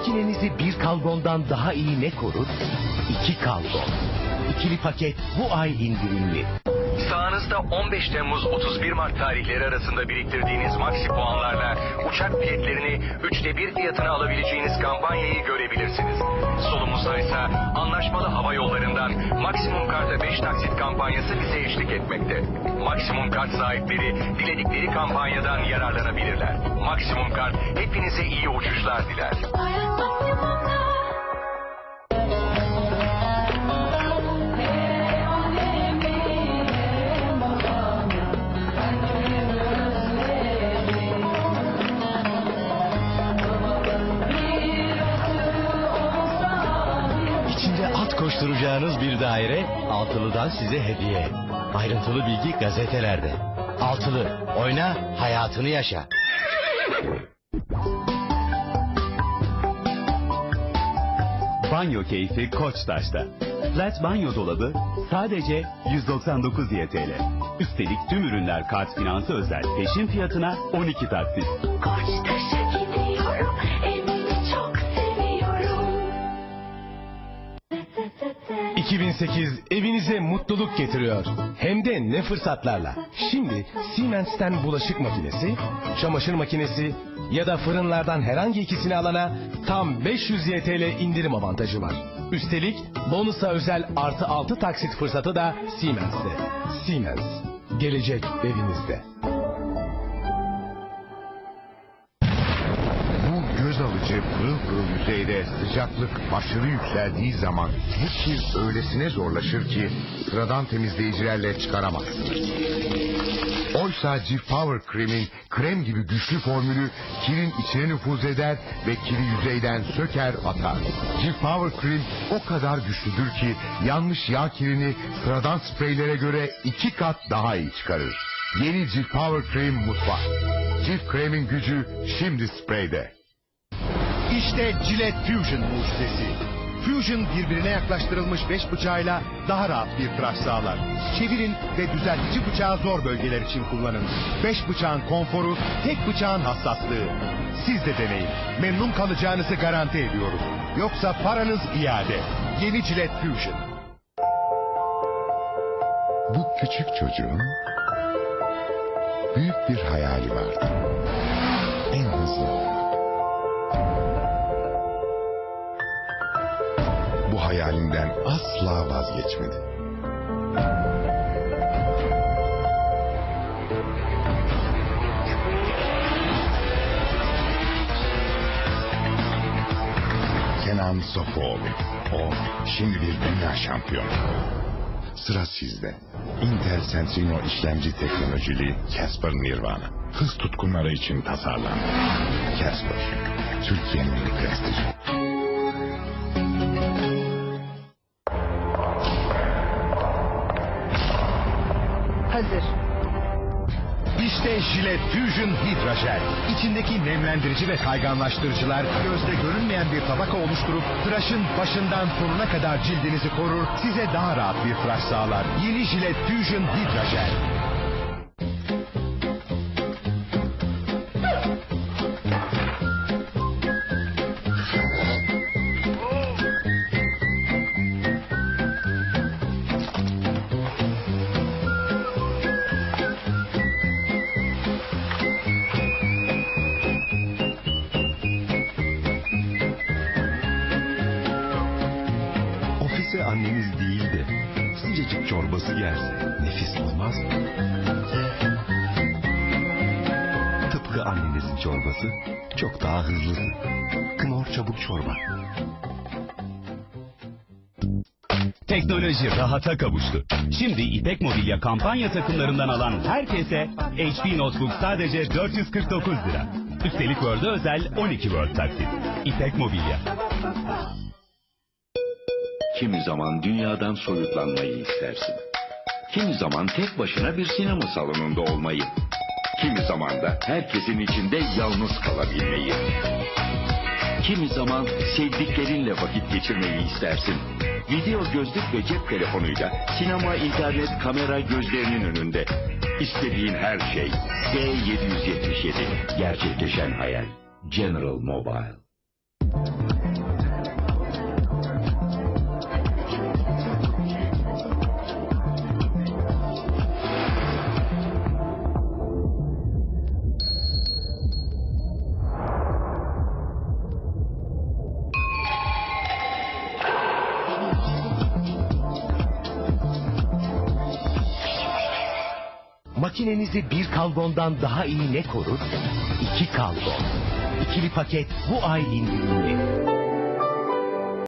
Makinenizi bir kalgondan daha iyi ne korur? İki kalgon. İkili paket bu ay indirimli. Sağınızda 15 Temmuz 31 Mart tarihleri arasında biriktirdiğiniz maksi puanlarla uçak biletlerini üçte bir fiyatına alabileceğiniz kampanyayı görebilirsiniz. Solumuzda ise anlaşmalı hava yollarından maksimum karta 5 taksit kampanyası bize eşlik etmekte. Maksimum kart sahipleri diledikleri kampanyadan yararlanabilirler. Maksimum kart hepinize iyi uçuşlar diler. At koşturacağınız bir daire Altılı'dan size hediye. Ayrıntılı bilgi gazetelerde. Altılı oyna hayatını yaşa. Banyo keyfi Koçtaş'ta. Flat banyo dolabı sadece 199 YTL. Üstelik tüm ürünler kart finansı özel peşin fiyatına 12 taksit. Koçtaş'a gidiyorum, 2008 evinize mutluluk getiriyor. Hem de ne fırsatlarla. Şimdi Siemens'ten bulaşık makinesi, çamaşır makinesi ya da fırınlardan herhangi ikisini alana tam 500 YTL indirim avantajı var. Üstelik bonusa özel artı 6 taksit fırsatı da Siemens'te. Siemens. Gelecek evinizde. Alıcı pırıl pırıl yüzeyde sıcaklık aşırı yükseldiği zaman bu kir öylesine zorlaşır ki sıradan temizleyicilerle çıkaramazsınız. Oysa Cif Power Cream'in krem gibi güçlü formülü kirin içine nüfuz eder ve kiri yüzeyden söker atar. Cif Power Cream o kadar güçlüdür ki yanmış yağ kirini sıradan spreylere göre iki kat daha iyi çıkarır. Yeni Cif Power Cream mutfak. Cif Cream'in gücü şimdi spreyde. İşte Gillette Fusion mucizesi. Fusion birbirine yaklaştırılmış beş bıçağıyla daha rahat bir tıraş sağlar. Çevirin ve düzeltici bıçağı zor bölgeler için kullanın. Beş bıçağın konforu, tek bıçağın hassaslığı. Siz de deneyin. Memnun kalacağınızı garanti ediyoruz. Yoksa paranız iade. Yeni Gillette Fusion. Bu küçük çocuğun büyük bir hayali vardı. En hızlı. Hayalinden asla vazgeçmedi. Kenan Sofuoğlu. O şimdi bir dünya şampiyonu. Sıra sizde. Intel Centrino işlemci teknolojili Casper Nirvana. Hız tutkunları için tasarlandı. Casper. Türkiye'nin prestiji. Gillette Fusion Hydra Gel. İçindeki nemlendirici ve kayganlaştırıcılar gözde görünmeyen bir tabaka oluşturup tıraşın başından sonuna kadar cildinizi korur, size daha rahat bir tıraş sağlar. Yeni Gillette Fusion Hydra çorbası yerse nefis olmaz mı? Tıpkı annenizin çorbası çok daha hızlısı. Knor çabuk çorba. Teknoloji rahata kavuştu. Şimdi İpek Mobilya kampanya takımlarından alan herkese HP Notebook sadece 449 lira. Üstelik Word'e özel 12 Word taksit. İpek Mobilya. Kimi zaman dünyadan soyutlanmayı istersin. Kimi zaman tek başına bir sinema salonunda olmayı. Kimi zaman da herkesin içinde yalnız kalabilmeyi. Kimi zaman sevdiklerinle vakit geçirmeyi istersin. Video gözlük ve cep telefonuyla sinema, internet, kamera gözlerinin önünde. İstediğin her şey D777 gerçekleşen hayal. General Mobile. Makinenizi bir kalbondan daha iyi ne korur? İki kalbon. İkili paket bu ay indirimli.